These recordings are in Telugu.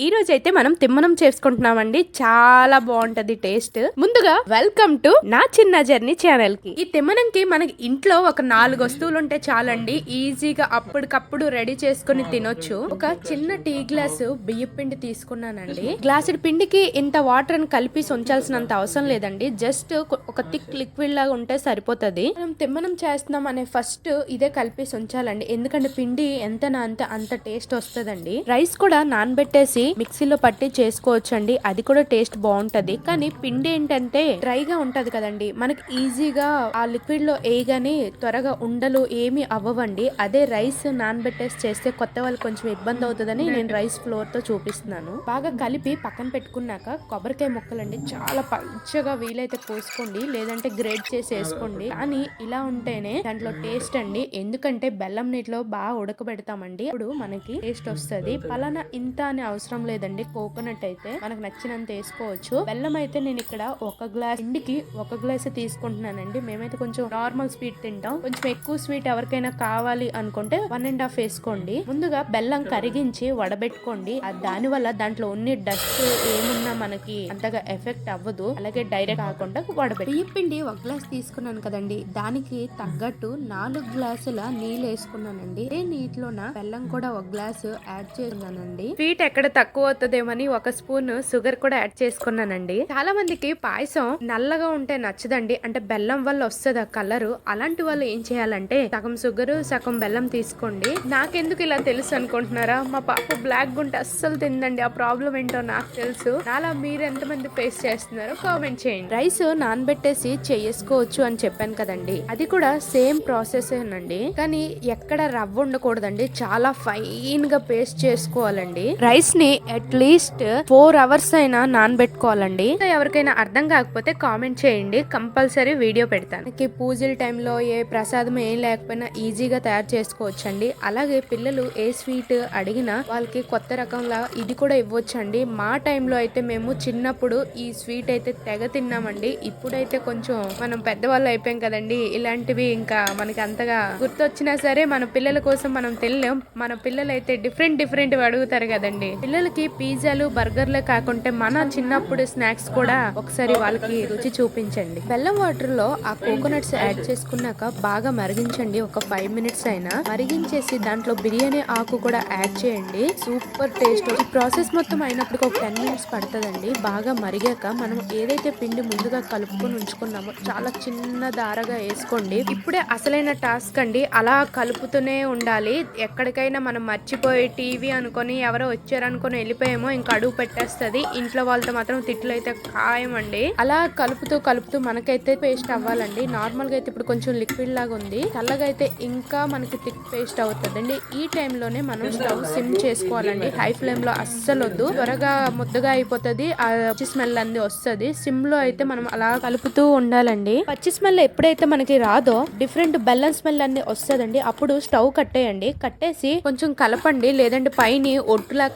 ఈ రోజు అయితే మనం తిమ్మనం చేసుకుంటున్నామండి. చాలా బాగుంటది టేస్ట్. ముందుగా వెల్కమ్ టు నా చిన్న జర్నీ ఛానల్కి ఈ తిమ్మనం కి మనకి ఇంట్లో ఒక నాలుగు వస్తువులు ఉంటే చాలండి. ఈజీగా అప్పటికప్పుడు రెడీ చేసుకుని తినొచ్చు. ఒక చిన్న టీ గ్లాసు బియ్య పిండి తీసుకున్నానండి. గ్లాసుడి పిండికి ఇంత వాటర్ అని కలిపి ఉంచాల్సినంత అవసరం లేదండి. జస్ట్ ఒక థిక్ లిక్విడ్ లాగా ఉంటే సరిపోతది. మనం తిమ్మనం చేస్తున్నాం అనే ఫస్ట్ ఇదే కలిపి ఉంచాలండి ఎందుకంటే పిండి ఎంత అంత అంత టేస్ట్ వస్తుందండి. రైస్ కూడా నానబెట్టేసి మిక్సీలో పట్టి చేసుకోవచ్చు అండి అది కూడా టేస్ట్ బాగుంటది. కానీ పిండి ఏంటంటే డ్రైగా ఉంటది కదండి. మనకి ఈజీగా ఆ లిక్విడ్లో వేయగానే త్వరగా ఉండలు ఏమి అవ్వవండి. అదే రైస్ నానబెట్టేసి చేస్తే కొత్త వాళ్ళకి కొంచెం ఇబ్బంది అవుతుందని నేను రైస్ ఫ్లోర్తో చూపిస్తున్నాను. బాగా కలిపి పక్కన పెట్టుకున్నాక కొబ్బరికాయ ముక్కలండి. చాలా పచ్చగా వీలైతే కోసుకోండి లేదంటే గ్రేడ్ చేసి వేసుకోండి. కానీ ఇలా ఉంటేనే దాంట్లో టేస్ట్ అండి. ఎందుకంటే బెల్లం నీటిలో బాగా ఉడకబెడతామండి. ఇప్పుడు మనకి టేస్ట్ వస్తది. పలానా ఇంత అని అవసరం లేదండి. కోకోనట్ అయితే మనకు నచ్చినంత వేసుకోవచ్చు. బెల్లం అయితే నేను ఇక్కడ ఒక గ్లాస్ పిండికి ఒక గ్లాస్ తీసుకుంటున్నానండి. మేమైతే కొంచెం నార్మల్ స్వీట్ తింటాం. కొంచెం ఎక్కువ స్వీట్ ఎవరికైనా కావాలి అనుకుంటే వన్ అండ్ హాఫ్ వేసుకోండి. ముందుగా బెల్లం కరిగించి వడబెట్టుకోండి. దాని వల్ల దాంట్లో ఉన్న డస్ట్ ఏమున్నా మనకి అంతగా ఎఫెక్ట్ అవ్వదు. అలాగే డైరెక్ట్ కాకుండా వడబెట్టి బియ్యం పిండి ఒక గ్లాస్ తీసుకున్నాను కదండి. దానికి తగ్గట్టు నాలుగు గ్లాసుల నీళ్ళు వేసుకున్నానండి. అదే నీటిలోన బెల్లం కూడా ఒక గ్లాసు యాడ్ చేస్తున్నానండి. స్వీట్ ఎక్కడ తక్కువ అవుతుందేమని ఒక స్పూన్ షుగర్ కూడా యాడ్ చేసుకున్నానండి. చాలా మందికి పాయసం నల్లగా ఉంటే నచ్చదండి. అంటే బెల్లం వల్ల వస్తుంది ఆ కలర్. అలాంటి వాళ్ళు ఏం చేయాలంటే సగం షుగర్ సగం బెల్లం తీసుకోండి. నాకెందుకు ఇలా తెలుసు అనుకుంటున్నారా? మా పాప బ్లాక్ గుంటే అస్సలు తిందండి. ఆ ప్రాబ్లం ఏంటో నాకు తెలుసు. అలా మీరు ఎంతమంది ఫేస్ చేస్తున్నారో కామెంట్ చేయండి. రైస్ నానబెట్టేసి చేసుకోవచ్చు అని చెప్పాను కదండి. అది కూడా సేమ్ ప్రాసెస్ అండి కానీ ఎక్కడ రవ్వ ఉండకూడదండి. చాలా ఫైన్గా పేస్ట్ చేసుకోవాలండి. రైస్ని అట్లీస్ట్ ఫోర్ అవర్స్ అయినా నానబెట్టుకోవాలండి. ఎవరికైనా అర్థం కాకపోతే కామెంట్ చేయండి. కంపల్సరీ వీడియో పెడతాను. మనకి పూజల టైంలో ఏ ప్రసాదం ఏం లేకపోయినా ఈజీగా తయారు చేసుకోవచ్చు అండి అలాగే పిల్లలు ఏ స్వీట్ అడిగినా వాళ్ళకి కొత్త రకంలా ఇది కూడా ఇవ్వచ్చండి. మా టైంలో అయితే మేము చిన్నప్పుడు ఈ స్వీట్ అయితే తెగ తిన్నామండి. ఇప్పుడైతే కొంచెం మనం పెద్దవాళ్ళు అయిపోయాం కదండి. ఇలాంటివి ఇంకా మనకి అంతగా గుర్తొచ్చినా సరే మన పిల్లల కోసం మనం తినలేం. మన పిల్లలు అయితే డిఫరెంట్ డిఫరెంట్ అడుగుతారు కదండి. పిల్లలు పిల్లలకి పిజ్జాలు బర్గర్లే కాకుంటే మన చిన్నప్పుడు స్నాక్స్ కూడా ఒకసారి వాళ్ళకి రుచి చూపించండి. బెల్లం వాటర్లో ఆ కోకోనట్స్ యాడ్ చేసుకున్నాక బాగా మరిగించండి. ఒక ఫైవ్ మినిట్స్ అయినా మరిగించేసి దాంట్లో బిర్యానీ ఆకు కూడా యాడ్ చేయండి. సూపర్ టేస్ట్ ఈ ప్రాసెస్ మొత్తం అయినప్పటికీ ఒక టెన్ మినిట్స్ పడుతుందండి. బాగా మరిగాక మనం ఏదైతే పిండి ముందుగా కలుపుకొని ఉంచుకున్నామో చాలా చిన్న దారగా వేసుకోండి. ఇప్పుడే అసలైన టాస్క్ అండి. అలా కలుపుతూనే ఉండాలి. ఎక్కడికైనా మనం మర్చిపోయి టీవీ అనుకొని ఎవరో వచ్చారనుకొని వెళ్ళిపోయామో ఇంకా అడుగు పెట్టేస్తుంది. ఇంట్లో వాళ్ళతో మాత్రం తిట్లు అయితే ఖాయమండి. అండి అలా కలుపుతూ కలుపుతూ మనకైతే పేస్ట్ అవ్వాలండి. నార్మల్గా అయితే ఇప్పుడు కొంచెం లిక్విడ్ లాగా ఉంది. చల్లగా అయితే ఇంకా మనకి థిక్ పేస్ట్ అవుతుందండి. ఈ టైంలోనే మనం స్టవ్ సిమ్ చేసుకోవాలండి. హై ఫ్లేమ్లో అస్సలు వద్దు త్వరగా ముద్దగా అయిపోతుంది. ఆ పచ్చి స్మెల్ అంది వస్తుంది. సిమ్లో అయితే మనం అలా కలుపుతూ ఉండాలండి. పచ్చి స్మెల్ ఎప్పుడైతే మనకి రాదో డిఫరెంట్ బెల్లం స్మెల్ అన్ని వస్తుందండి. అప్పుడు స్టవ్ కట్టేయండి. కట్టేసి కొంచెం కలపండి. లేదంటే పైన ఒట్టులా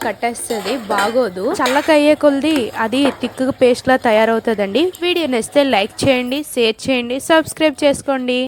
కట్టేస్తుంది బాగోదు. చల్లకయ్యే అయ్యే అది థిక్ పేస్ట్ లా తయారవుతుందండి. వీడియో నచ్చితే లైక్ చేయండి షేర్ చేయండి సబ్స్క్రైబ్ చేసుకోండి.